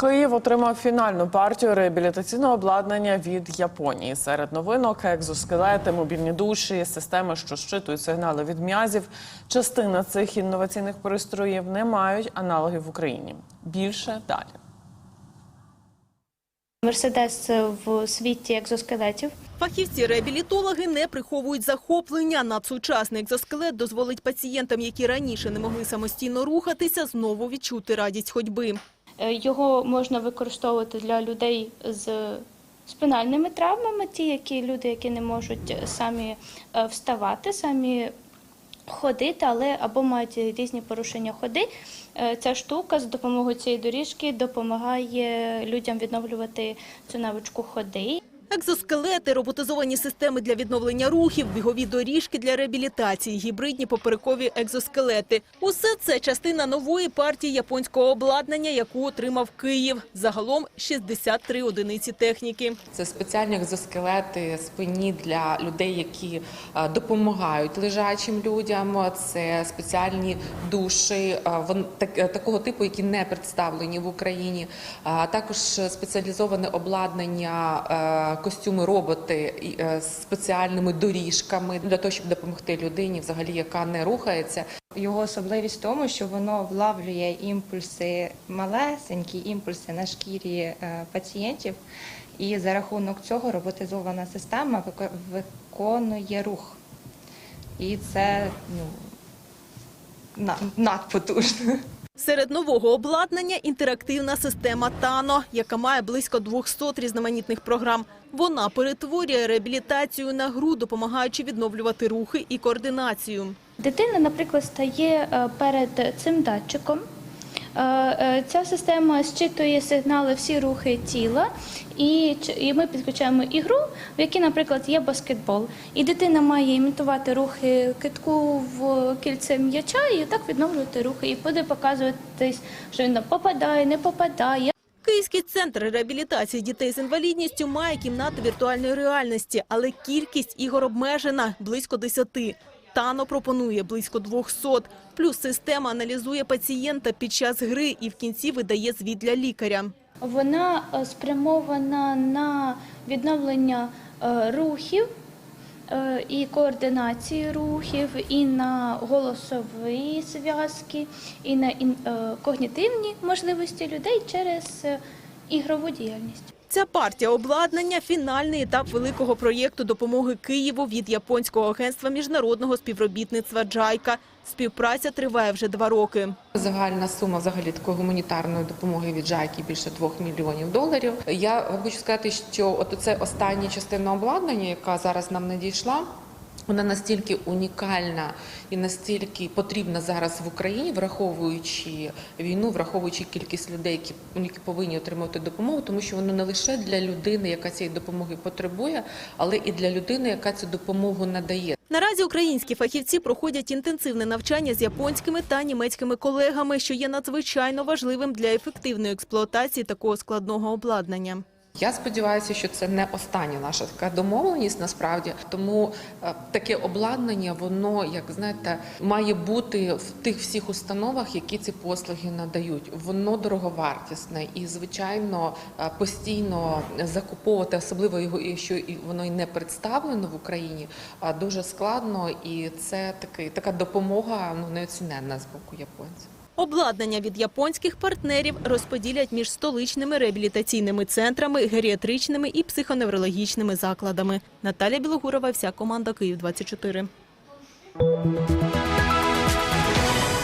Київ отримав фінальну партію реабілітаційного обладнання від Японії. Серед новинок екзоскелети, мобільні душі, системи, що щитують сигнали від м'язів. Частина цих інноваційних пристроїв не мають аналогів в Україні. Більше далі. Мерседес в світі екзоскелетів. Фахівці-реабілітологи не приховують захоплення. Надсучасний екзоскелет дозволить пацієнтам, які раніше не могли самостійно рухатися, знову відчути радість ходьби. Е, Його можна використовувати для людей з спинальними травмами, ті, які люди, які не можуть самі е, вставати, самі ходити, але або мають різні порушення ходи. Е, Ця штука з допомогою цієї доріжки допомагає людям відновлювати цю навичку ходи. Екзоскелети, роботизовані системи для відновлення рухів, бігові доріжки для реабілітації, гібридні поперекові екзоскелети. Усе це частина нової партії японського обладнання, яку отримав Київ. Загалом 63 одиниці техніки. Це спеціальні екзоскелети спині для людей, які е, допомагають лежачим людям. Це спеціальні душі е, е, такого типу, які не представлені в Україні. Також спеціалізоване обладнання, костюми, роботи е, з спеціальними доріжками для того, щоб допомогти людині, взагалі, яка не рухається. Його особливість в тому, що воно влавлює імпульси, малесенькі імпульси на шкірі е, пацієнтів, і за рахунок цього роботизована система виконує рух. І це ну, надпотужно. Серед нового обладнання інтерактивна система ТАНО, яка має близько 200 різноманітних програм. Вона перетворює реабілітацію на гру, допомагаючи відновлювати рухи і координацію. Дитина, наприклад, стає е, перед цим датчиком. Е, е, Ця система зчитує сигнали всі рухи тіла, і, ми підключаємо ігру, в якій, наприклад, є баскетбол. І дитина має імітувати рухи китку в кільце м'яча і так відновлювати рухи. І буде показуватись, що він попадає, не попадає. Київський центр реабілітації дітей з інвалідністю має кімнати віртуальної реальності, але кількість ігор обмежена – близько 10. Тано пропонує близько 200. Плюс система аналізує пацієнта під час гри і в кінці видає звіт для лікаря. Вона е, спрямована на відновлення е, рухів е, і координації рухів, і на голосові зв'язки, і на когнітивні можливості людей через ігрову діяльність. Ця партія обладнання – фінальний етап великого проєкту допомоги Києву від японського агентства міжнародного співробітництва «Джайка». Співпраця триває вже два роки. Загальна сума взагалі такої гуманітарної допомоги від Жайки більше двох мільйонів доларів. Я хочу сказати, що це остання частина обладнання, яка зараз нам надійшла. Вона настільки унікальна і настільки потрібна зараз в Україні, враховуючи війну, враховуючи кількість людей, які, які повинні отримати допомогу, тому що воно не лише для людини, яка цієї допомоги потребує, але і для людини, яка цю допомогу надає. Наразі українські фахівці проходять інтенсивне навчання з японськими та німецькими колегами, що є надзвичайно важливим для ефективної експлуатації такого складного обладнання. Я сподіваюся, що це не остання наша така домовленість насправді. Тому е, таке обладнання, воно, як знаєте, має бути в тих всіх установах, які ці послуги надають. Воно дороговартісне і, звичайно, е, постійно закуповувати, особливо його, якщо і воно і не представлено в Україні, а дуже складно. І це такий така допомога ну неоціненна з боку японців. Обладнання від японських партнерів розподілять між столичними реабілітаційними центрами, геріатричними і психоневрологічними закладами. Наталя Білогурова, вся команда Київ 24